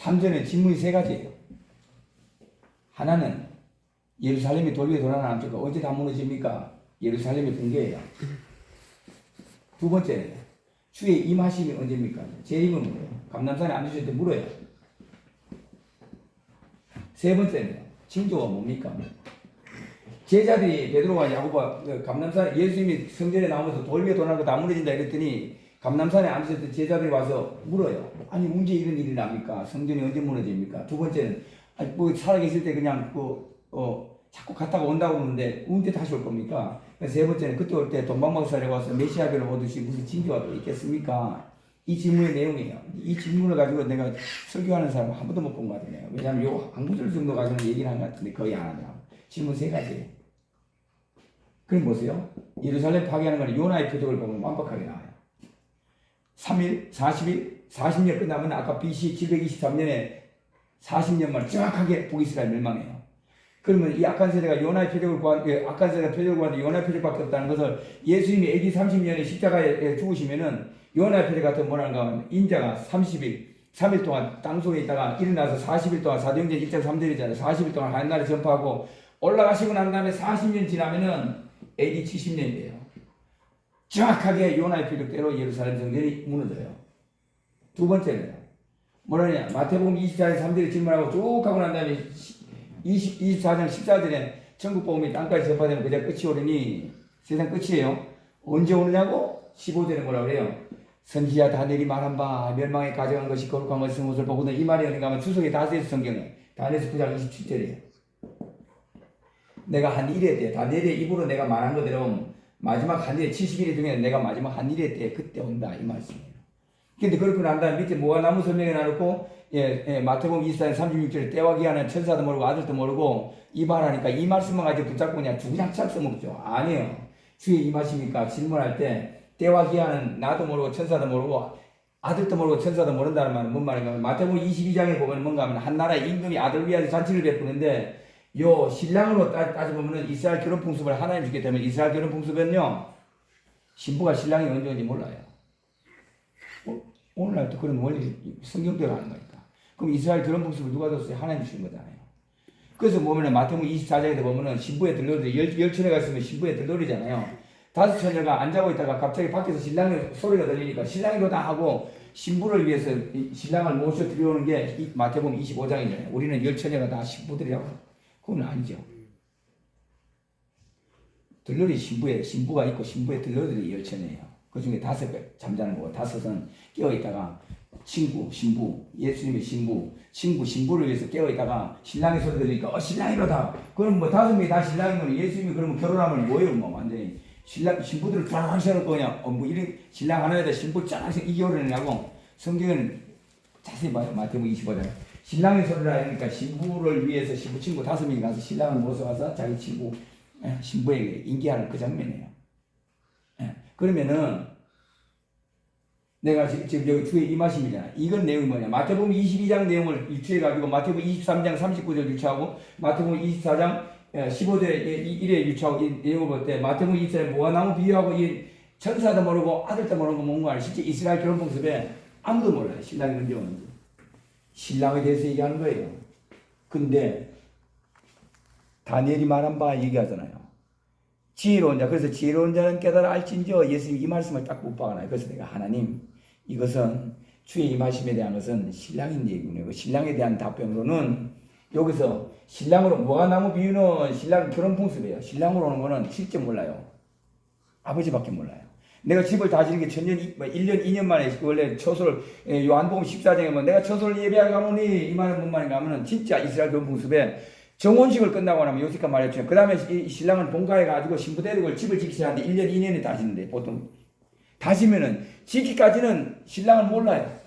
3절은 질문이 세 가지예요. 하나는 예루살렘이 돌 위에 돌아나 남쪽가 언제 다 무너집니까? 예루살렘의 붕괴예요. 두 번째, 주의 임하심이 언제입니까? 재림은 물어요. 감남산에 앉으실 때 물어요. 세 번째는 징조가 뭡니까? 제자들이 베드로와 야고보가 그 감남산 예수님이 성전에 나오면서 돌 위에 돌아가고 다 무너진다 이랬더니 감남산에 앉으실 때 제자들이 와서 물어요. 아니 언제 이런 일이 납니까? 성전이 언제 무너집니까? 두 번째는 아니 뭐 살아계실 때 그냥 그 어, 자꾸 갔다가 온다고 그러는데 언제 다시 올 겁니까? 세 번째는 그때 올 때 동방박사에 와서 메시아별을 얻으시 무슨 징조가 또 있겠습니까? 이 질문의 내용이에요. 이 질문을 가지고 내가 설교하는 사람 한 번도 못 본 것 같아요. 왜냐하면 요한 구절 정도 가지고는 얘기를 한 것 같은데 거의 안 하더라고. 질문 세 가지. 그럼 보세요. 예루살렘 파괴하는 거는 요나의 표적을 보면 완벽하게 나와요. 3일, 40일, 40년 끝나면 아까 BC 723년에 40년 만 정확하게 북이스라엘 멸망해요. 그러면 이 악한 세대가 요나의 표적을 구한, 예, 악한 세대가 표적을 구하는데 요나의 표적밖에 없다는 것을 예수님이 AD 30년에 십자가에 죽으시면은 요나의 표적 같은 뭐라는가 하면 인자가 30일, 3일 동안 땅속에 있다가 일어나서 40일 동안 사도행전 1장 3절이잖아요. 40일 동안 하늘나라에 전파하고 올라가시고 난 다음에 40년 지나면은 AD 70년이에요. 정확하게 요나의 표적대로 예루살렘 성전이 무너져요. 두 번째는 뭐라냐 마태복음 24장 3절에 질문하고 쭉 하고 난 다음에 20, 24장 14절에 천국 복음이 땅까지 전파되면 그저 끝이 오르니 세상 끝이에요. 언제 오느냐고 15절에 뭐라 그래요? 선지자 다니엘이 말한 바 멸망에 가져간 것이 거룩한 것을 것을 보고는 이 말이 어딘가 하면 추석에 다스에서 성경에 다니엘서 9장 27절이에요. 내가 한 일에 대해 다니엘의 입으로 내가 말한 그대로 마지막 한 일에 70일 중에 내가 마지막 한 일에 대해 그때 온다 이 말씀이에요. 근데 그렇고 난 다음에 밑에 뭐가 나무 설명에 나놓고 예, 예, 마태복음 24장 36절에 때와 기하는 천사도 모르고 아들도 모르고 이 말하니까 이 말씀만 가지고 붙잡고 그냥 주구장창 써먹죠. 아니에요. 주의 임하십니까? 질문할 때 때와 기하는 나도 모르고 천사도 모르고 아들도 모르고 천사도 모른다는 말은 뭔 말인가 마태복음 22장에 보면 뭔가 하면 한 나라의 임금이 아들 위하여 잔치를 베푸는데 요 신랑으로 따, 따져보면은 이스라엘 결혼 풍습을 하나님 주게 되면 이스라엘 결혼 풍습은요 신부가 신랑이 언제 온지 몰라요. 어, 오늘날도 그런 원리 성경대로 하는 거니까. 그럼 이스라엘 결혼 풍습을 누가 줬어요? 하나님 주신 거잖아요. 그래서 보면은 마태복음 24장에 보면은 신부의 들러리 열, 열천에 갔으면 신부의 들러리잖아요. 다섯 처녀가 안 자고 있다가 갑자기 밖에서 신랑의 소리가 들리니까 신랑이로다 하고 신부를 위해서 이 신랑을 모셔 들여오는 게이 마태복음 25장이잖아요. 우리는 열 처녀가 다 신부들이라고. 그건 아니죠. 들러리 신부에 신부가 있고 신부의 들러리들이 열 처녀예요. 그 중에 다섯 배 잠자는 거고 다섯은 깨어 있다가 친구, 신부, 예수님의 신부, 친구, 신부를 위해서 깨어 있다가 신랑의 소리 들으니까 어 신랑이로다. 그럼 뭐 다섯 명이 다 신랑이면 예수님이 그러면 결혼하면 뭐예요? 뭐 완전히 신랑 신부들을 쫙 세워놓고 그냥 어뭐 이런 신랑 하나에다 신부 쫙 오르냐고 성경은 자세히 봐요 마태복음 25장 신랑의 소리라 하니까 신부를 위해서 신부 친구 다섯 명이 가서 신랑을 모셔가서 자기 친구 예, 신부에게 인기하는 그 장면이에요. 예, 그러면은 내가 지- 지금 여기 주의 임하심이잖아. 이건 내용이 뭐냐? 마태복음 22장 내용을 유추해 가지고 마태복음 23장 39절 유추하고 마태복음 24장 15절에 1에 유추하고 이 내용을 볼 때 마태복음 24장 모아나무 비유하고 이 천사도 모르고 아들도 모르고 뭔가 실제 이스라엘 결혼 풍습에 아무도 몰라요. 신랑이 언제 오는지. 신랑에 대해서 얘기하는 거예요. 근데 다니엘이 말한 바 얘기하잖아요. 지혜로운 자, 그래서 지혜로운 자는 깨달아 알진저 예수님 이 말씀을 딱 못 박아놔요. 그래서 내가 하나님 이것은 주의 임하심에 대한 것은 신랑인 얘기군요. 그 신랑에 대한 답변으로는 여기서 신랑으로 뭐가 나무 비유는 신랑 결혼 풍습이에요. 신랑으로 오는 거는 실제 몰라요. 아버지밖에 몰라요. 내가 집을 다지는 게 이- 뭐 1년, 2년 만에 원래 처소를, 예, 요한복음 14장에 보면 내가 처소를 예배하러 가노니 이 말은 뭔 말인가 하면은 진짜 이스라엘 결혼 풍습에 정혼식을 끝나고 나면 요새까 말했죠. 그 다음에 이 신랑은 본가해가지고 신부 데리고 집을 지키셔야 하는데 1년, 2년에 다시는데 보통 다시면은 지기까지는 신랑은 몰라요.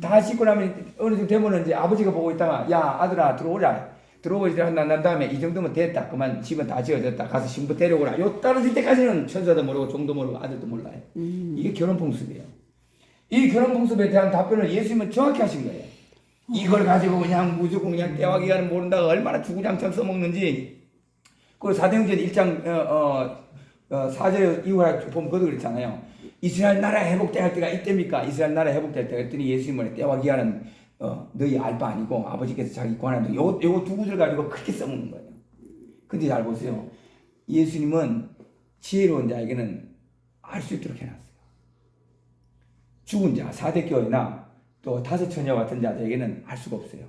다 씻고 나면 어느 정도 되면은 이제 아버지가 보고 있다가 야 아들아 들어오라 들어오자 난 다음에 이 정도면 됐다. 그만 집은 다 지어졌다. 가서 신부 데려오라. 요 떨어질 때까지는 천사도 모르고 종도 모르고 아들도 몰라요. 이게 결혼 풍습이에요. 이 결혼 풍습에 대한 답변을 예수님은 정확히 하신 거예요. 이걸 가지고 그냥 무조건 그냥 때와 기간을 모른다가 얼마나 주구장창 써먹는지. 그 사도행전 1장 어, 어, 어, 4절 이후에 보면 그도 그렇잖아요. 이스라엘 나라 회복될 때가 이때입니까? 이스라엘 나라 회복될 때가 했더니 예수님은 때와 기한은 어, 너희 알바 아니고 아버지께서 자기 권한도 요, 요거 두 구절 가지고 그렇게 써먹는 거예요. 근데 잘 보세요. 예수님은 지혜로운 자에게는 알 수 있도록 해놨어요. 죽은 자, 사대교회나 또 다섯 처녀 같은 자들에게는 알 수가 없어요.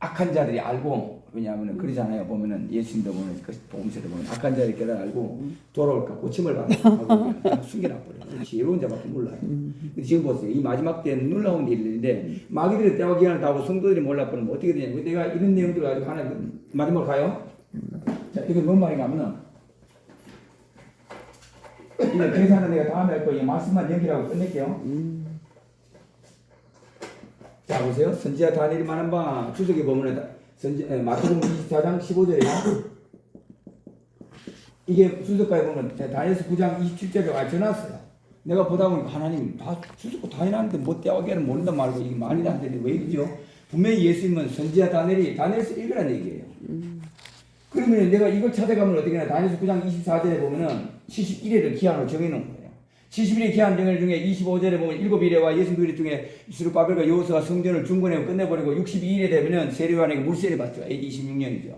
악한 자들이 알고 왜냐하면 그러잖아요. 보면은 예수님도 보면 그 복음서도 보면 악한 자들이 깨달아 알고 돌아올까 고침을 받고 다 숨겨놔버려요. 지혜로운 자밖에 몰라요. 지금 보세요. 이 마지막 때는 놀라운 일인데 마귀들의 때와 기한을 다 하고 성도들이 몰라버리면 어떻게 되냐. 내가 이런 내용들 가지고 하나 마지막으로 가요. 자, 이거 뭔 말인가 하면은 이거 계산은 내가 다음에 할 거예요. 말씀만 연기라고 끝낼게요. 자 보세요. 선지자 다니엘이 말한 바 주석에 보면은 선지 에, 마태복음 24장 15절에요. 이게 주석가에 보면 다니엘서 9장 27절에 와 전했어요. 내가 보다 보니까 하나님 다 주석고 다니엘한테 뭐 떼어가기는 모른다 말고 이게 말이 안 되는데 왜 이러죠? 분명히 예수님은 선지자 다니엘이 다니엘서 읽으라는 얘기예요. 그러면 내가 이걸 찾아가면 어떻게 하냐. 다니엘서 9장 24절에 보면은 71회를 기한으로 정해놓은 거예요. 71회 기한 정일 중에 25절에 보면 7일에와 62일 중에 스루바벨과 여호수가 성전을 중건하고 끝내버리고 62일에 되면은 세례요한에게 물세례 받죠. AD 26년이죠.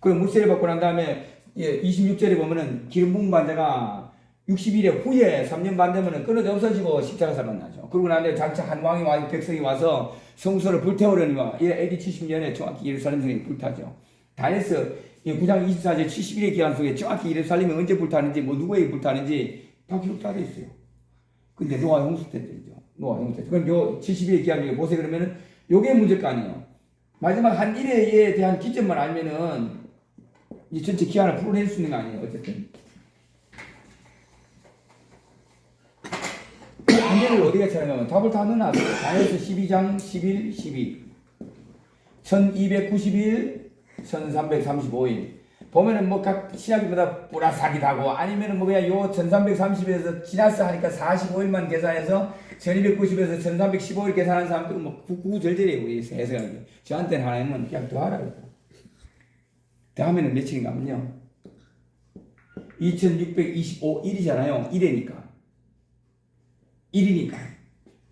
그 물세례 받고 난 다음에 예, 26절에 보면은 기름 부은 반자가 60일에 후에 3년 반 되면은 끊어져 없어지고 십자가사 만나죠. 그러고 난 다음에 장차 한 왕이 와 백성이 와서 성소를 불태우려니와 이 AD 70년에 정확히 예루살렘 성이 불타죠. 다니엘서 9장 24절 71의 기한 속에 정확히 예루살렘이 언제 불타는지 뭐 누구에게 불타는지 다 기록되어 있어요. 근데 노아 홍수 때죠. 노아 홍수 때. 그럼 요 70일의 기한 중에 보세요. 그러면은 요게 문제일 거 아니에요. 마지막 한 일회에 대한 기점만 알면은 이 전체 기한을 풀어낼 수 있는 거 아니에요. 어쨌든. 한계를 어디가 찾아가면 답을 다 넣어놨어요. 다니엘서 12장 11, 12. 1291, 1335일. 보면은 뭐각 뿌라사기도 하고 아니면은 뭐 그냥 요 1330에서 지났어 하니까 45일만 계산해서 1290에서 1315일 계산하는 사람들은 뭐 구구절절해요 우리 해석하기. 저한테는 하나님은 그냥 더하라고. 다음에는 며칠인가 하면요. 2625일이잖아요. 1회니까. 1이니까.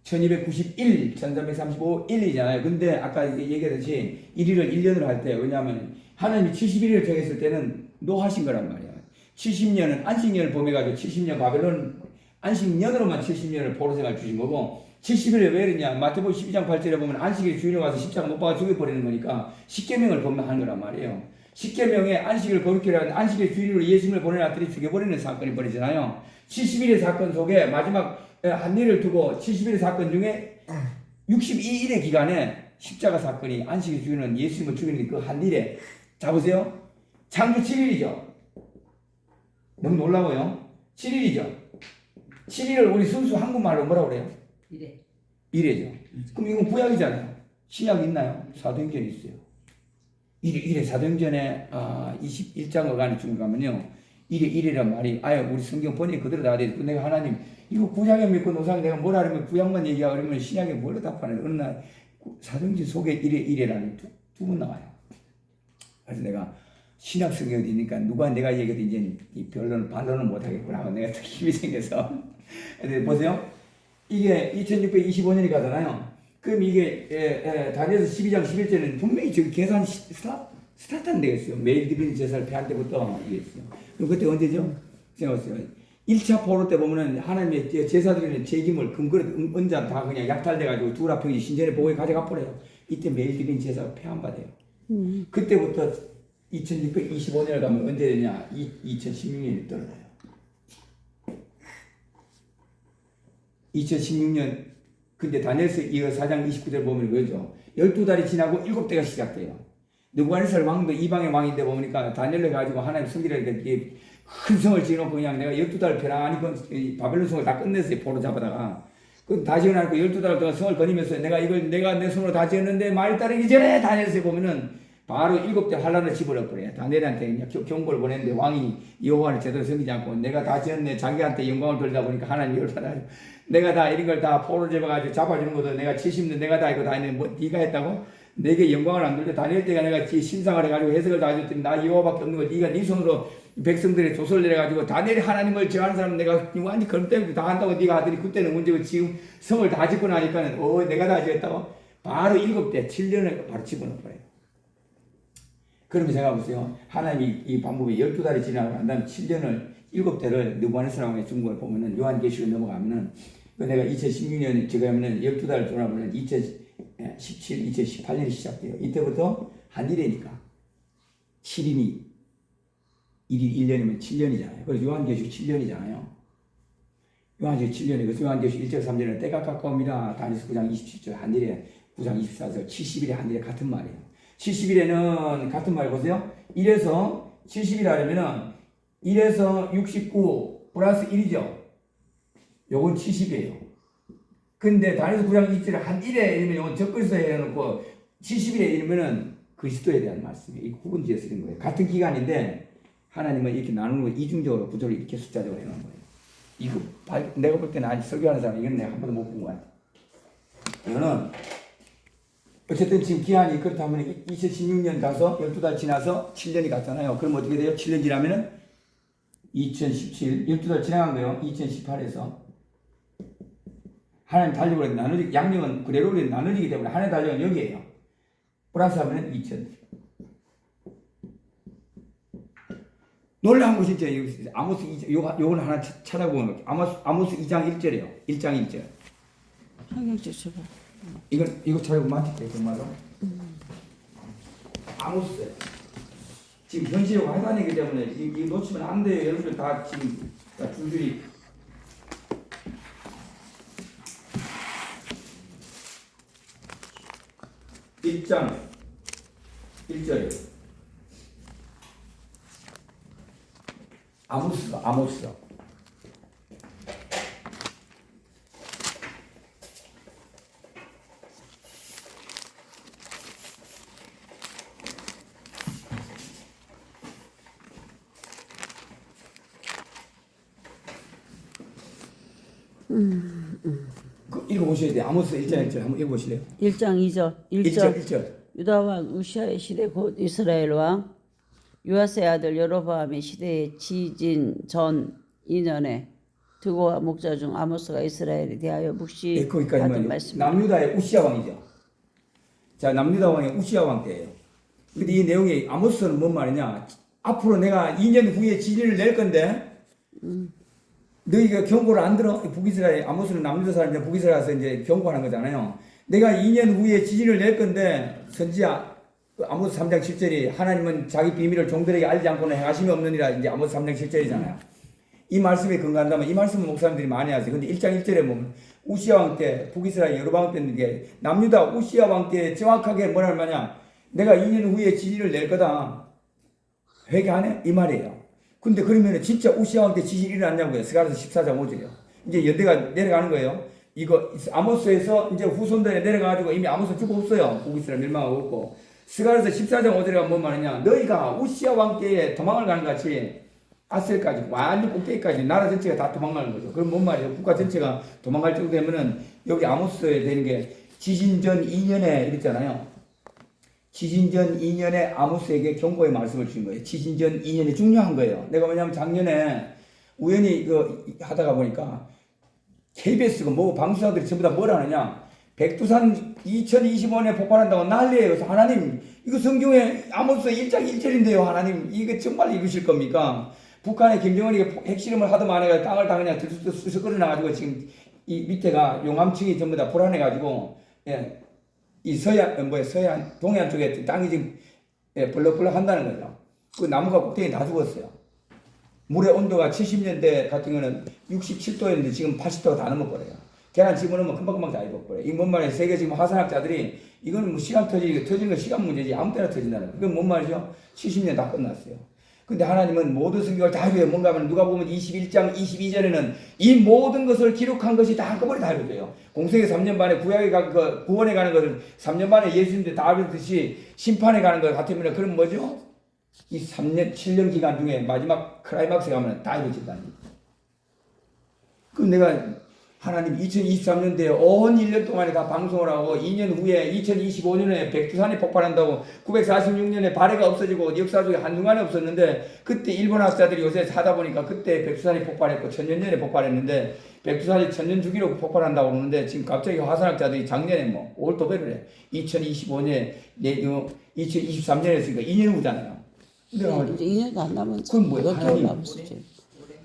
1291, 1335, 1이잖아요. 근데 아까 얘기했듯이 1일을 1년으로 할 때, 왜냐하면 하나님이 71일을 정했을 때는 노하신 거란 말이야. 70년은 안식년을 범해가지고 70년 바벨론 안식년으로만 70년을 포로생활 주신 거고 70일에 왜 이러냐 마태복음 12장 8절에 보면 안식일 주일에 와서 십자가 못 박아 죽여버리는 거니까 십계명을 범하는 거란 말이에요. 십계명에 안식일을 거룩히라 하는 안식일 주일로 예수님을 보내놨더니 죽여버리는 사건이 벌어지잖아요. 70일의 사건 속에 마지막 한 일을 두고 70일의 사건 중에 62일의 기간에 십자가 사건이 안식일 주일은 예수님을 죽이는 그 한 일에 자 보세요. 창조 7일이죠. 너무 놀라워요. 7일이죠. 7일을 우리 순수 한국말로 뭐라고 그래요? 이래. 이래죠. 그럼 이건 구약이잖아요. 신약 있나요? 사도행전이 있어요. 이래, 이래 사도행전에 아, 21장 어간에 중 가면요. 이래 이래란 말이 아예 우리 성경 번역 그대로 나와야 돼. 내가 하나님 이거 구약에 믿고 노상 내가 뭐라 하면 구약만 얘기하고 그러면 신약에 뭘로 답하는 어느 날 사도행전 속에 이래 이래라는 두, 두 번 나와요. 그래서 내가 신약 성경이 되니까 누가 내가 얘기해도 이제 이 변론을 반론을 못 하겠구나 하고 내가 또 힘이 생겨서 근데 보세요. 이게 2625년이 가잖아요. 그럼 이게 예, 예, 다니엘서 12장 11절은 분명히 저기 계산 시- 스타, 스타트는 되겠어요. 매일 드리는 제사를 패할 때부터 이게 있어요. 그럼 그때 언제죠? 생각하세요. 1차 포로 때 보면은 하나님의 제- 제사드리는 제기물, 금그릇, 은- 은잔 다 그냥 약탈돼가지고 두라평이 신전에 보고에 가져가 버려요. 이때 매일 드리는 제사가 폐안 받아요. 그때부터 2625년을 가면 언제 되냐? 2016년이 떨어져요. 2016년 근데 다니엘서 이어 4장 29절 보면 그죠? 12달이 지나고 7대가 시작돼요. 느부갓네살 왕도 이방의 왕인데 보니까 다니엘을 가지고 하나님 성기를 이렇게 큰 성을 지어놓고 그냥 내가 12달 편안히 그이 바벨론 성을 다 끝냈어요. 포로 잡아다가. 그다 지어놓고 12달 동안 성을 거니면서 내가 이걸 내가 내 손으로 다 지었는데 말이 따르기 전에 다니엘서에 보면은 바로 일곱 대 환란을 집어넣어버려요. 다니엘한테 경고를 보냈는데 왕이 여호와를 제대로 섬기지 않고 내가 다 지었네 자기한테 영광을 돌리다 보니까 하나님 열받아요. 내가 다 이런 걸 다 포로 잡아가지고 잡아주는 것도 내가 70년 내가 다 이거 다 했는데 뭐 네가 했다고? 내게 영광을 안 돌려 다니엘 때가 내가 지 신상을 해가지고 해석을 다 해줬더니 나 여호와밖에 없는 걸 네가 네 손으로 백성들의 조서를 내려가지고 다니엘이 하나님을 제하는 사람 내가 완전히 그런 때문에 다 한다고 네가 하더니 그때는 문제고 지금 성을 다 짓고 나니까는 어 내가 다 지었다고 바로 일곱 대 7년을 바로 집어넣어 버려요. 그러면 생각해 보세요. 하나님이 이 방법이 12달이 지나고 난 다음에 7년을 일곱 대를 느부갓네살왕의 중국을 보면은 요한계시록 넘어가면은 그 내가 2016년 제가 하면은 12달을 돌아보면 2017, 2018년이 시작돼요. 이때부터 한일이니까 7인이 1이 1년이면 7년이잖아요. 그래서 요한계시록 7년이잖아요. 요한계시록 7년이 그래서 요한계시록 1절 3절은 때가 가까웁니다. 다니스 9장 27절 한일에 9장 24절 70일에 한일에 같은 말이에요. 70일에는 같은 말 보세요. 1에서 70일 하려면은 1에서 69 플러스 1이죠. 요건 70이에요. 근데 다니스 9장 27절 한 1에 이러면 요건 적글서 해놓고 70일에 이러면은 그리스도에 대한 말씀이 구분지어 쓰는 거예요. 같은 기간인데 하나님은 이렇게 나누는 거 이중적으로 구조를 이렇게 숫자적으로 해놓은 거예요. 이거 발- 내가 볼 때는 아직 설교하는 사람 이건 내가 한 번도 못본거 같아. 이거는 어쨌든 지금 기한이 그렇다면 2016년 가서 12달 지나서 7년이 갔잖아요. 그럼 어떻게 돼요? 7년 지나면은 2017, 12달 지나간 거예요. 2018에서. 하나님 달력으로 나누지, 양력은 그래로로 나누지기 때문에 하나님 달력은 여기에요. 플러스 하면은 2000. 놀라운 것이 이제 여기 아모스 2장, 요, 요건 하나 차- 찾아보면 아모스, 아모스 2장 1절이에요. 1장 1절. 성경책 줘봐. 이건 이거 잘 맞을게요 정말로. 아모스. 지금 현실에 화산이기 때문에 이, 이 놓치면 안 돼요. 여러분들 다 지금 다 줄줄이. 일장 1절이에요. 아모스가 아모스. 그 읽어보셔야 돼요. 아모스 1장 1절 한번 읽어보실래요? 1장 2절. 1절 1절. 1절. 유다 왕 우시아의 시대 곧 이스라엘 왕 유아세 아들 여로보암의 시대에 지진 전 2년에 두고와 목자 중 아모스가 이스라엘에 대하여 예, 묵시 받은 거기까지만 말씀. 남유다의 우시아 왕이죠. 자, 남유다 왕의 우시아 왕 때예요. 근데 이 내용이 아모스는 뭔 말이냐? 앞으로 내가 2년 후에 진리를 낼 건데 너희가 경고를 안 들어? 북이스라엘 아모스는 남유다 사람인데 북이스라엘에서 이제 경고하는 거잖아요. 내가 2년 후에 지진을 낼 건데 선지야 그 아모스 3장 7절이 하나님은 자기 비밀을 종들에게 알지 않고는 행하심이 없느니라 이제 아모스 3장 7절이잖아요. 이 말씀에 근거한다면 이 말씀은 목사님들이 많이 하세요. 근데 1장 1절에 보면 우시아 왕 때 북이스라엘 여로보암 때는 게 남유다 우시아 왕 때 정확하게 뭐라 말냐 내가 2년 후에 지진을 낼 거다. 회개하네? 이 말이에요. 근데 그러면 진짜 우시아 왕 때 지진이 일어났냐고요. 스가랴서 14장 5절이요. 이제 연대가 내려가는 거예요. 이거 아모스에서 이제 후손들에 내려가가지고 이미 아모스 죽고 없어요. 북이스라엘 멸망하고 없고. 스가랴서 14장 5절에 뭔 말이냐. 너희가 우시아 왕 때에 도망을 가는 같이 아셀까지 완전 꼭대기까지 나라 전체가 다 도망가는 거죠. 그럼 뭔 말이에요? 국가 전체가 도망갈 정도 되면은 여기 아모스에 되는 게 지진 전 2년에 이랬잖아요. 지진 전 2년에 아모스에게 경고의 말씀을 주신 거예요. 지진 전 2년이 중요한 거예요. 내가 뭐냐면 작년에 우연히 이거 하다가 보니까 KBS가 뭐 방송사들이 전부 다 뭐라 하느냐. 백두산 2025년에 폭발한다고 난리예요. 그래서 하나님 이거 성경에 아모스 1장 1절인데요. 하나님 이거 정말 이루실 겁니까? 북한의 김정은이 핵실험을 하더만 해가 땅을 다 그냥 들쑥 끌어나가지고 지금 이 밑에가 용암층이 전부 다 불안해가지고 예, 이 서해안 뭐야 서해안 동해안 쪽에 땅이 지금 예, 벌럭벌럭 한다는 거죠. 그 나무가 꼭대기 다 죽었어요. 물의 온도가 70년대 같은 거는 67도였는데 지금 80도가 다 넘어버려요. 계란 집어넣으면 금방금방 다 익어버려요. 이뭔 말이에요? 세계 지금 화산학자들이 이거는 뭐 시간 터지기 터지는 건 시간 문제지 아무 때나 터진다는 거예요. 그건 뭔 말이죠? 70년 다 끝났어요. 근데 하나님은 모든 성경을 다 이루어요. 뭔가 하면 누가 보면 21장 22절에는 이 모든 것을 기록한 것이 다 한꺼번에 다 이루어져요. 공생의 3년 반에 구약에 가, 그 구원에 가는 것을 3년 반에 예수님들 다 이루듯이 심판에 가는 것 같으면 그럼 뭐죠? 이 3년, 7년 기간 중에 마지막 클라이막스에 가면 다 이루어진다는 거예요. 그럼 내가 하나님 2023년도에 온 1년 동안에 다 방송을 하고 2년 후에 2025년에 백두산이 폭발한다고 946년에 발해가 없어지고 역사 중에 한순간에 없었는데 그때 일본 학자들이 요새 사다 보니까 그때 백두산이 폭발했고 천년전에 폭발했는데 백두산이 천년 주기로 폭발한다고 그러는데 지금 갑자기 화산학자들이 작년에 뭐 올도배를 해 2025년에 내, 어, 2023년에 했으니까 2년 후잖아요. 근데 이제 2년도 안 남은 그건 뭐야, 하나님.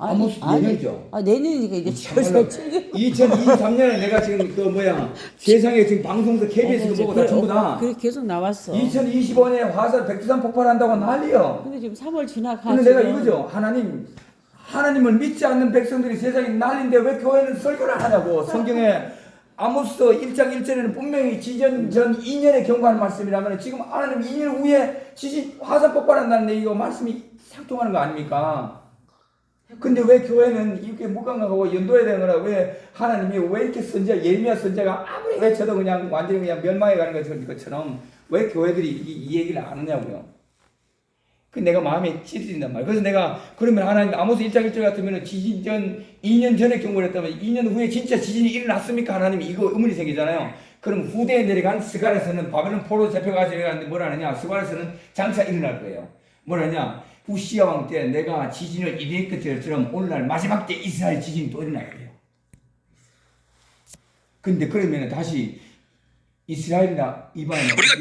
아무튼 내년이죠. 아 내년이니까 이제 참말로. 벌써 7개월. 2023년에 내가 지금 그 뭐야 세상에 지금 방송도 KBS 그 보고 다 전부 다 그래 계속 나왔어. 2025년에 화산 백두산 폭발한다고 난리요. 근데 지금 3월 지나가. 근데 내가 이거죠. 하나님 하나님을 믿지 않는 백성들이 세상에 난리인데 왜 교회는 설교를 안 하냐고. 성경에 아모스 1장 1절에는 분명히 지전 전 2년에 경고하는 말씀이라면 지금 하나님 2년 후에 지진 화산 폭발한다는 얘기가 말씀이 상통하는 거 아닙니까? 근데 왜 교회는 이렇게 무감각하고 연도해야 되는 거라 왜 하나님이 왜 이렇게 선지자 예레미야 선지자가 아무리 외쳐도 그냥 완전히 그냥 멸망해 가는 것처럼- 왜 교회들이 이, 이 얘기를 안 하냐고요. 그 내가 마음에 찌들린단 말이야. 그래서 내가 그러면 하나님 아모스 1장 1절 같으면 지진 전 2년 전에 경고를 했다면 2년 후에 진짜 지진이 일어났습니까? 하나님 이거 의문이 생기잖아요. 그럼 후대에 내려간 스갈에서는 바벨론 포로 잡혀가서 내려갔는데 뭘 하느냐? 스갈에서는 장차 일어날 거예요. 뭘 하냐? 후시아 왕 때 내가 지진을 일으켰던 것처럼 오늘날 마지막 때 이스라엘 지진이 또 일어날 거예요. 근데 그러면 다시 이스라엘이나 이방인 우리가